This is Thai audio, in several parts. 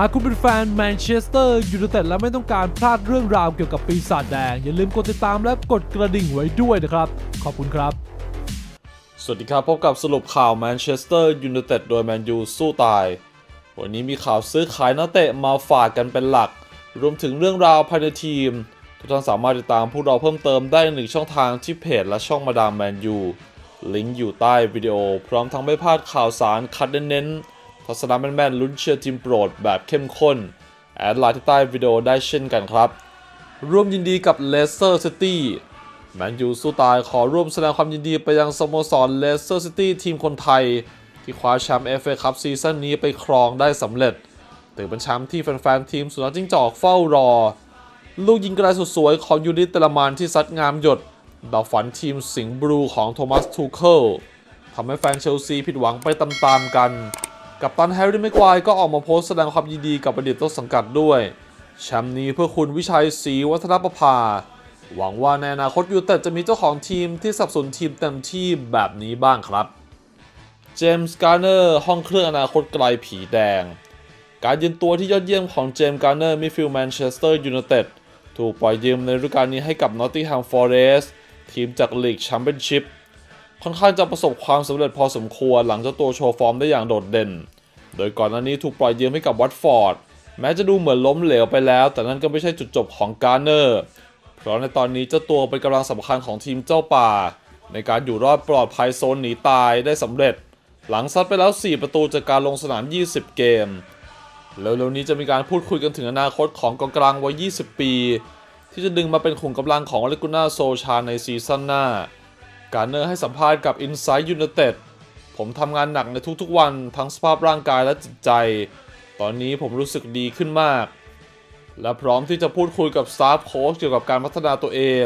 หากคุณเป็นแฟนแมนเชสเตอร์ยูไนเต็ดและไม่ต้องการพลาดเรื่องราวเกี่ยวกับปีศาจแดง อย่าลืมกดติดตามและกดกระดิ่งไว้ด้วยนะครับ ขอบคุณครับ สวัสดีครับ พบกับสรุปข่าวแมนเชสเตอร์ยูไนเต็ดโดยแมนยูสู้ตาย วันนี้มีข่าวซื้อขายนักเตะมาฝากกันเป็นหลัก รวมถึงเรื่องราวภายในทีม ทุกท่านสามารถติดตามพวกเราเพิ่มเติมได้หนึ่งช่องทางที่เพจและช่องมาดามแมนยูลิงก์อยู่ใต้วิดีโอ พร้อมทั้งไม่พลาดข่าวสารคัดเน้นๆ ทัศนะแม่นๆลุ้นเชียร์ทีมโปรดแบบเข้มข้น แอดไลน์ที่ใต้วิดีโอได้เช่นกันครับ ร่วมยินดีกับเลสเตอร์ซิตี้แมนยูสู้ตายขอร่วมแสดงความยินดีไปยังสโมสรเลสเตอร์ซิตี้ทีมคนไทย ที่คว้าแชมป์เอฟเอคัพซีซั่นนี้ไปครองได้สำเร็จถือเป็นแชมป์ที่แฟนๆทีมสุนัขจิ้งจอกเฝ้ารอ ลูกยิงกระไรสุดสวยของยูนิตเตอรมันที่ซัดงามหยดดาวฝันทีมสิงห์บลูของโทมัสทูเคิลทำให้แฟนเชลซีผิดหวังไปตามๆกัน กับตันแฮร์รี่แม็กควายก็ออกมาโพสต์แสดงความยินดีกับอดีตต้นสังกัดด้วยแชมป์นี้เพื่อคุณวิชัยศรีวัฒนประภา หวังว่าในอนาคตยูเต็ดจะมีเจ้าของทีมที่สับสนทีมเต็มที่แบบนี้บ้างครับ เจมส์การ์เนอร์ห้องเครื่องอนาคตไกลผีแดง การยืนตัวที่ยอดเยี่ยมของเจมส์การ์เนอร์มิฟิลแมนเชสเตอร์ยูไนเต็ดถูกปล่อยยืมในฤดูกาลนี้ให้กับนอตติงแฮมฟอร์เรสทีมจากลีกแชมเปี้ยนชิพ ค่อนข้างจะประสบความสำเร็จพอสมควรหลังเจ้าตัวโชว์ฟอร์มได้อย่างโดดเด่น โดยก่อนหน้านี้ถูกปล่อยยืมให้กับวัตฟอร์ด แม้จะดูเหมือนล้มเหลวไปแล้ว แต่นั่นก็ไม่ใช่จุดจบของการ์เนอร์ เพราะในตอนนี้เจ้าตัวเป็นกำลังสำคัญของทีมเจ้าป่า ในการอยู่รอดปลอดภัยโซนหนีตายได้สำเร็จ หลังซัดไปแล้ว 4 ประตูจากการลงสนาม 20 เกม แล้วเร็วนี้จะมีการพูดคุยกันถึงอนาคตของกองกลางวัย 20 ปี ที่จะดึงมาเป็นขุมกำลังของเลกุน่าโซชาในซีซั่นหน้า การเนอร์ให้สัมภาษณ์กับ Inside United ผมทำงานหนักในทุกๆวันทั้งสภาพร่างกายและจิตใจ ตอนนี้ผมรู้สึกดีขึ้นมาก และพร้อมที่จะพูดคุยกับสตาฟโค้ชเกี่ยวกับการพัฒนาตัวเอง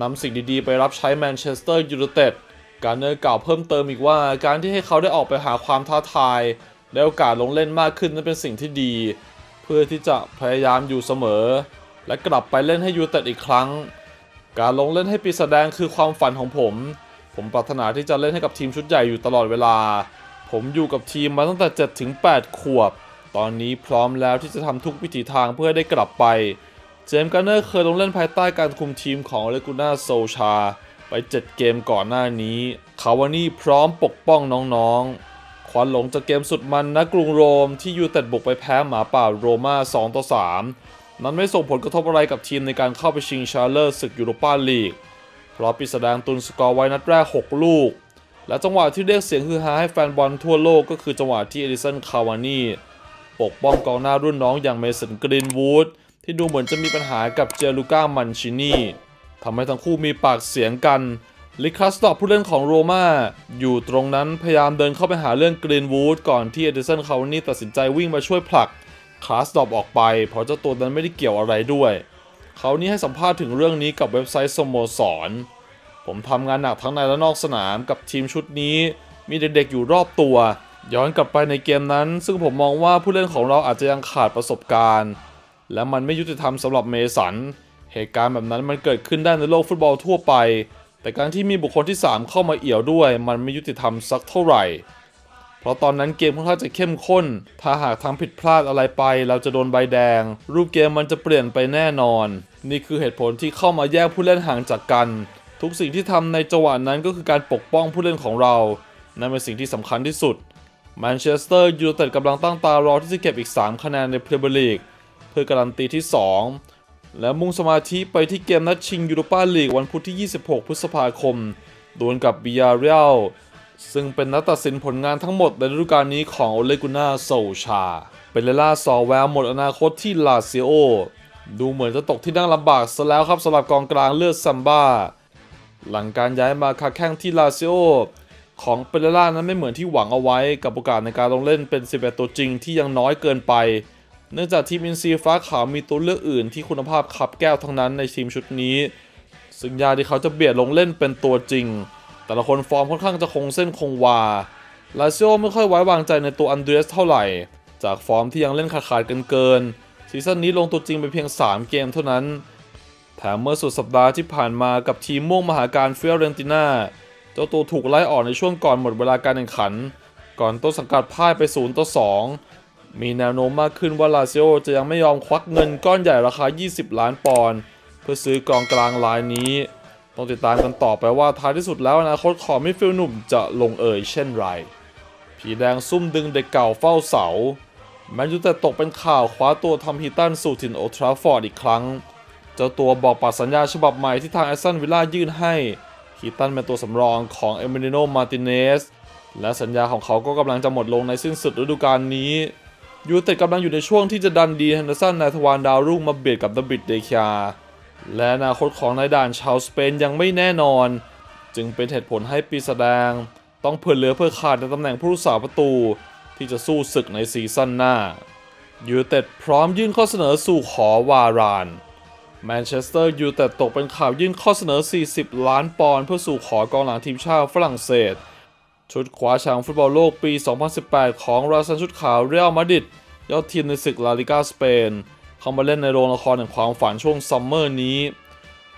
นำสิ่งดีๆ ไปรับใช้แมนเชสเตอร์ยูไนเต็ดการเนอร์กล่าวเพิ่มเติมอีกว่า การที่ให้เขาได้ออกไปหาความท้าทายและโอกาสลงเล่นมากขึ้นนั้นเป็นสิ่งที่ดี เพื่อที่จะพยายามอยู่เสมอ และกลับไปเล่นให้ยูไนเต็ดอีกครั้ง การลงเล่นให้ปีศาจแดงคือความฝันของผม ผมปรารถนาที่จะเล่นให้กับทีมชุดใหญ่อยู่ตลอดเวลา ผมอยู่กับทีมมาตั้งแต่7ถึง8ขวบ ตอนนี้พร้อมแล้วที่จะทำทุกวิถีทางเพื่อให้ได้กลับไป เจมส์การ์เนอร์เคยลงเล่นภายใต้การคุมทีมของเลกูน่าโซชา ไป 7 เกมก่อนหน้านี้ คาวานี่พร้อมปกป้องน้องๆ ควันหลงจากเกมสุดมันณกรุงโรมที่ยูเต็ดบุกไปแพ้หมาป่าโรม่า2ต่อ3 นั้นไม่ส่งผลกระทบอะไรกับทีมในการเข้าไปชิงชาเลอร์ศึกยูโรปาลีก เพราะปีศาจแดงตุนสกอร์ไว้นัดแรก 6 ลูก และจังหวะที่เรียกเสียงฮือฮาให้แฟนบอลทั่วโลกก็คือจังหวะที่เอดิสันคาวานีปกป้องกองหน้ารุ่นน้องอย่างเมสันกรีนวูดที่ดูเหมือนจะมีปัญหากับเจลูก้ามันชินีทำให้ทั้งคู่มีปากเสียงกันลิคัสตอบผู้เล่นของโรม่าอยู่ตรงนั้นพยายามเดินเข้าไปหาเรื่องกรีนวูดก่อนที่เอดิสันคาวานี่ตัดสินใจวิ่งมาช่วยผลัก คลาสดรอบออกไป เพราะเจ้าตัวนั้นไม่ได้เกี่ยวอะไรด้วย เขานี่ให้สัมภาษณ์ถึงเรื่องนี้กับเว็บไซต์สโมสร ผมทำงานหนักทั้งในและนอกสนามกับทีมชุดนี้ มีเด็กๆอยู่รอบตัว ย้อนกลับไปในเกมนั้น ซึ่งผมมองว่าผู้เล่นของเราอาจจะยังขาดประสบการณ์ และมันไม่ยุติธรรมสำหรับเมสัน เหตุการณ์แบบนั้นมันเกิดขึ้นได้ในโลกฟุตบอลทั่วไป แต่การที่มีบุคคลที่ 3 เข้ามาเอี่ยวด้วย มันไม่ยุติธรรมสักเท่าไหร่ เพราะตอนนั้นเกมค่อนข้างจะเข้มข้น ถ้าหากทำผิดพลาดอะไรไป เราจะโดนใบแดง รูปเกมมันจะเปลี่ยนไปแน่นอน นี่คือเหตุผลที่เข้ามาแยกผู้เล่นห่างจากกัน ทุกสิ่งที่ทำในจังหวะนั้นก็คือการปกป้องผู้เล่นของเรา นั่นเป็นสิ่งที่สำคัญที่สุดแมนเชสเตอร์ยูไนเต็ดกำลังตั้งตารอที่จะเก็บอีก 3 คะแนนในพรีเมียร์ลีกเพื่อการันตีที่ 2 และมุ่งสมาธิไปที่เกมนัดชิงยูโรปาลีกวันพุธที่ 26 พฤษภาคม ดวลกับบิยาเรียล ซึ่งเป็นนัดตัดสินผลงานทั้งหมดในฤดูกาลนี้ของโอเลกุน่าโซชา เป็นเลล่าสอแววหมดอนาคตที่ลาซิโอ ดูเหมือนจะตกที่นั่งลำบากซะแล้วครับสำหรับกองกลางเลือดซัมบ้า หลังการย้ายมาคาแข้งที่ลาซิโอของเปเรล่านั้นไม่เหมือนที่หวังเอาไว้กับโอกาสในการลงเล่นเป็น 11 ตัวจริงที่ยังน้อยเกินไป เนื่องจากทีมอินซีฟ้าขาวมีตัวเลือกอื่นที่คุณภาพขับแก้วทั้งนั้นในทีมชุดนี้ ซึ่งยาที่เขาจะเบียดลงเล่นเป็นตัวจริง แต่ละคนฟอร์มค่อนข้างจะคงเส้นคงวา ลาซิโอไม่ค่อยไว้วางใจในตัวอันเดรสเท่าไหร่ จากฟอร์มที่ยังเล่นขาดๆกันเกิน ซีซั่นนี้ลงตัวจริงไปเพียง 3 เกมเท่านั้น แถมเมื่อสุดสัปดาห์ที่ผ่านมากับทีมม่วงมหาการเฟียเรนติน่า เจ้าตัวถูกไล่ออกในช่วงก่อนหมดเวลาการแข่งขัน ก่อนต้นสังกัดพ่ายไป0ต่อ2มีแนวโน้มมากขึ้นว่าลาซิโอจะยังไม่ยอมควักเงินก้อนใหญ่ราคา 20 ล้านปอนด์เพื่อซื้อกองกลางรายนี้ ต้องติดตามกันต่อไปว่าท้ายที่สุดแล้วอนาคตของมิดฟิลด์หนุ่มจะลงเอยเช่นไร ผีแดงซุ่มดึงเด็กเก่าเฝ้าเสา แมนยูแต่ตกเป็นข่าวคว้าตัวทำฮีตันสู่ถิ่นโอทราฟฟอร์ดอีกครั้ง เจ้าตัวบอกปัดสัญญาฉบับใหม่ที่ทางแอสตันวิลล่ายื่นให้ฮีตันเป็นตัวสำรองของเอมิลิโนมาติเนสและสัญญาของเขาก็กำลังจะหมดลงในสิ้นสุดฤดูกาลนี้ยูเต็ดกำลังอยู่ในช่วงที่จะดันดีแฮนเดอร์สันนายทวารดาวรุ่งมาเบียดกับดับบิดเดคา และอนาคตของนายด่านชาวสเปนยังไม่แน่นอน จึงเป็นเหตุผลให้ปีศาจแดง ต้องเผื่อเหลือเพื่อขาดในตำแหน่งผู้รักษาประตู ที่จะสู้ศึกในซีซั่นหน้ายูเต็ดพร้อมยื่นข้อเสนอสู่ขอวารานแมนเชสเตอร์ยูเต็ดตกเป็นข่าวยื่นข้อเสนอ 40 ล้านปอนด์เพื่อสู่ขอกองหลังทีมชาติฝรั่งเศส ชุดคว้าแชมป์ฟุตบอลโลกปี 2018 ของราซันชุดขาวเรอัลมาดริดยอดทีมในศึกลาลิกาสเปน เข้ามาเล่นในโรงละครแห่งความฝันช่วงซัมเมอร์นี้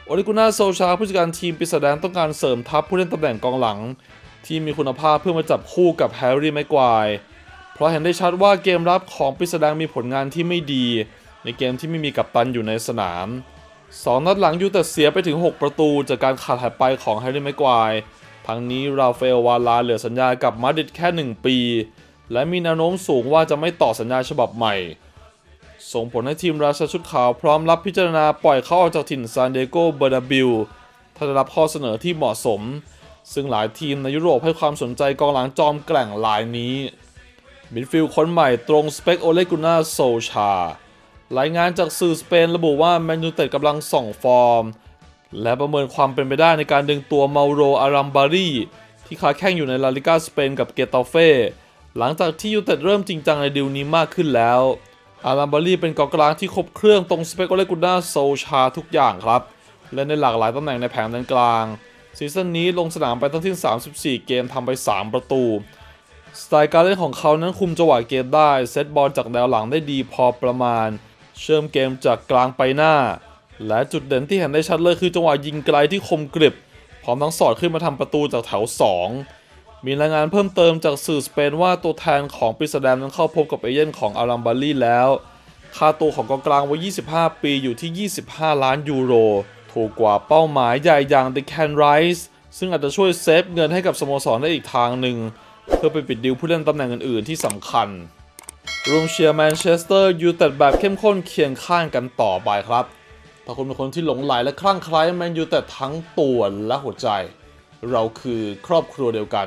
โอลิกุน่าโซชาผู้จัดการทีมปีศาจแดงต้องการเสริมทัพผู้เล่นตำแหน่งกองหลัง ที่มีคุณภาพเพื่อมาจับคู่กับแฮร์รี่แม็กควายเพราะเห็นได้ชัดว่าเกมรับของปีศาจแดงมีผลงานที่ไม่ดี ในเกมที่ไม่มีกัปตันอยู่ในสนามสองนัดหลังยูแต่เสียไปถึง 6 ประตู จากการขาดหายไปของแฮร์รี่แม็กควายทั้งนี้ราฟาเอลวาลาเหลือสัญญากับมาดริดแค่ 1 ปี และมีแนวโน้มสูงว่าจะไม่ต่อสัญญาฉบับใหม่ ส่งผลให้ทีมราชาชุดขาวพร้อมรับพิจารณาปล่อยเขาออกจากถิ่นซานเดโกเบอร์นาบิลถ้าได้รับข้อเสนอที่เหมาะสม ซึ่งหลายทีมในยุโรปให้ความสนใจกองหลังจอมแกร่งรายนี้มิดฟิลด์คนใหม่ตรงสเปคโอเลกุน่าโซชารายงานจากสื่อสเปนระบุว่าแมนยูเต็ดกำลังส่องฟอร์ม และประเมินความเป็นไปได้ในการดึงตัวเมาโรอารัมบารีที่ค้าแข่งอยู่ในลาลิกาสเปนกับเกตาเฟ่หลังจากที่ยูเต็ดเริ่มจริงจังในดีลนี้มากขึ้นแล้ว อารัมบารีเป็นกองกลางที่ครบเครื่องตรงสเปคโอเลกุน่าโซชาทุกอย่างครับและในหลากหลายตำแหน่งในแผงด้านกลาง ซีซั่นนี้ลงสนามไปทั้งสิ้น34 เกมทำไป 3 ประตู สไตล์การเล่นของเขานั้นคุมจังหวะเกมได้ เซตบอลจากแนวหลังได้ดีพอประมาณ เชื่อมเกมจากกลางไปหน้า และจุดเด่นที่เห็นได้ชัดเลยคือจังหวะยิงไกลที่คมกริบพร้อมทั้งสอดขึ้นมาทำประตูจากแถว 2 มีรายงานเพิ่มเติมจากสื่อสเปนว่าตัวแทนของปริสแดมนั้นเข้าพบกับเอเย่นของอารัมบารีแล้ว ค่าตัวของกองกลางวัย 25 ปีอยู่ที่ 25 ล้านยูโร ถูกกว่าเป้าหมายใหญ่อย่าง The Can Rise ซึ่งอาจจะช่วยเซฟเงินให้กับสโมสรได้อีกทางหนึ่ง เพื่อไปปิดดิวผู้เล่นตำแหน่งอื่นๆที่สำคัญรวมเชียร์แมนเชสเตอร์ยูไนเต็ดแบบเข้มข้นเคียงข้างกันต่อไปครับ ถ้าคุณเป็นคนที่หลงไหลและคลั่งไคล้แมนยูไนเต็ดทั้งตัวและหัวใจ เราคือครอบครัวเดียวกัน